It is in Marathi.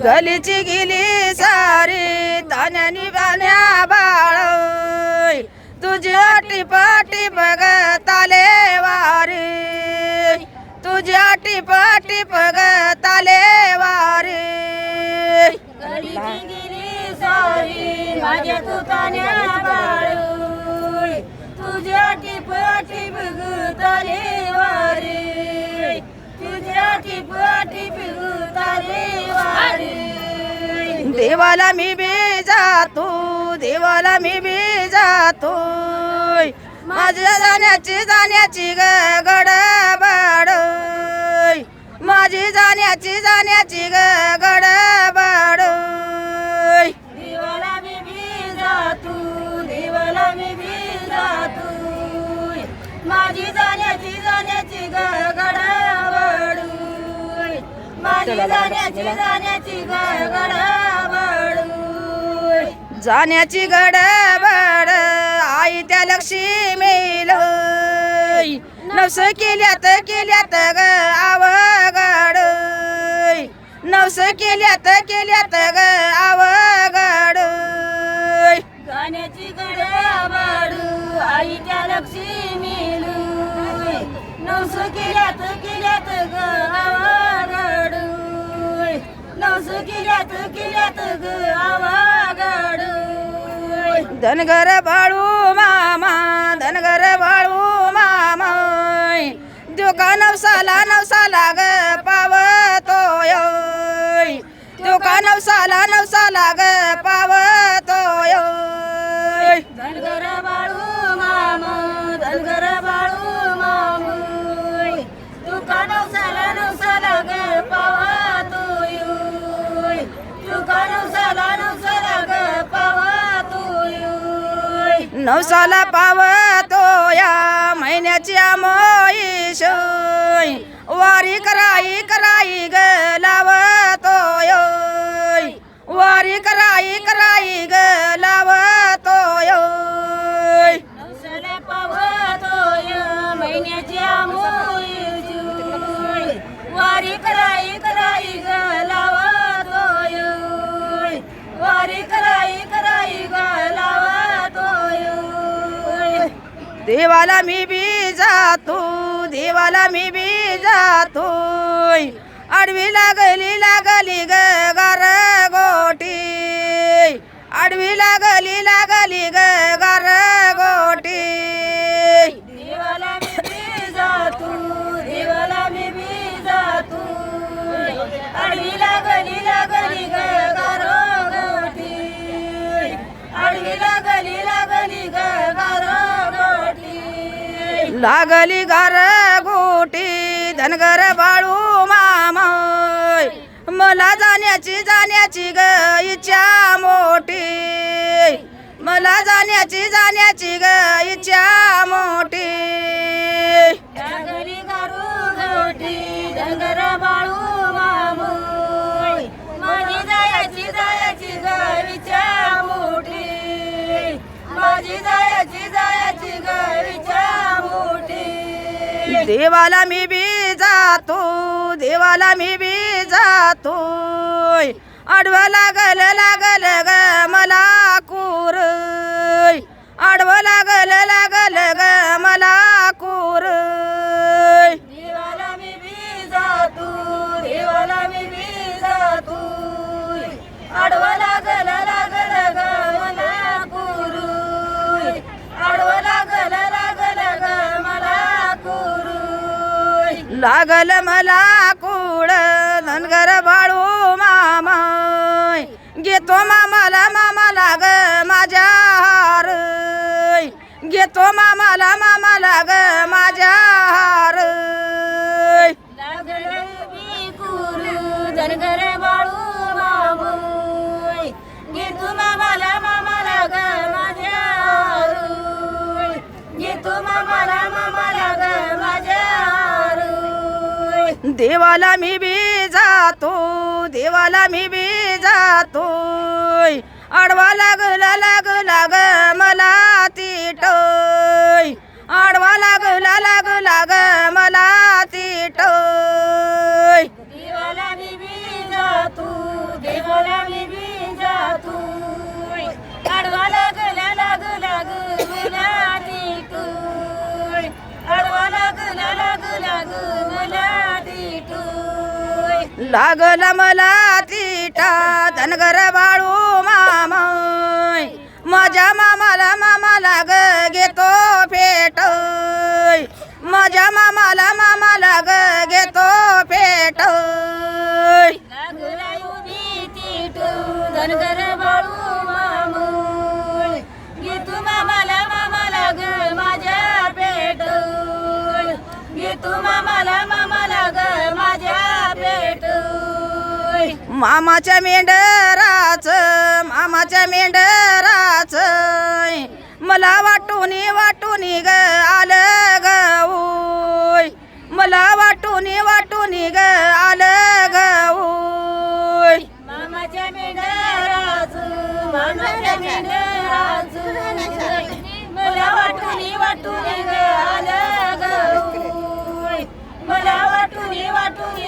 गलीची गेली सारी तान्यानी बाण्या बाळ तुझी अटी पाटी बघत आले वारी. तुझी अटी पाटी बघत आले वारी. गलीची गेली सारी माझ्या तुतान्या बाळूळ तुझ्या टिपाटी बघताले वारे. तुझ्या देवाला मी बी जातो देवाला मी बी जातो माझ्या जाण्याची जाण्याची ग गडबड माझी जाण्याची जाण्याची ग गडबड देवाला मी बी जातो देवाला मी बी जातो माझी जाण्याची जाण्याची गडबडू माझी जाण्याची जाण्याची गडबडू जाण्याची गडबड आई त्या लक्ष्मील. नवस केल्यात केल्यात ग आवगड नवस केल्यात केल्यात ग आवगड गाण्याची गडबडू आई त्या लक्ष्मीलू. नवस केल्यात केल्यात ग आवागडू नवस केल्यात केल्यात ग आवागडू धनगर बाळू मामा धनगर बाळू मामा. दुका नवसाला नवसाला ग पावतोय. दुका नवसाला नवसाला ग नवसाला पावतोया महिन्याची आमोईश वारी कराई कराई ग लावतोय वारी कराई कराई ग देवाला मी बी जातो देवाला मी बी जातो आडवी लागली लागली ग गार गोटी. आडवी लागली लागली ग गार गोटी. देवाला मी बी जातो देवाला मी बी जातो आडवी लागली लागली ग लागली गार गोटी धनगर बाळू मामा मला जाण्याची जाण्याची ग इच्छा मोठी. मला जाण्याची जाण्याची ग इच्छा मोठी. लागली गारू गोटी धनगर बाळू देवाला मी बी जातो देवाला मी बी जातो आडवं लागल लागल ग मला कूर. आडवं लागल लागल ग मला लागल मला कुड धनगर बाळू मामा घेतो मामाला मामा लाग माझ्या हार घेतो मामाला मामा लाग माझ्या हार लागल धनगर बाळू देवाला मी बी जातो देवाला मी बी जातो आडवा लागला लागला ग मला तीट आडवा लागला लागला ग मला लागला मला तिटा धनगर बाळू मामा. माझ्या मामाला मामा लाग घेतो फेट माझ्या मामाला मामा मामाच्या मेंढराच मामाच्या मेंढराच. मला वाटून वाटून ग आलं गऊ मला वाटून वाटून ग आलं गऊय मला वाटून वाटून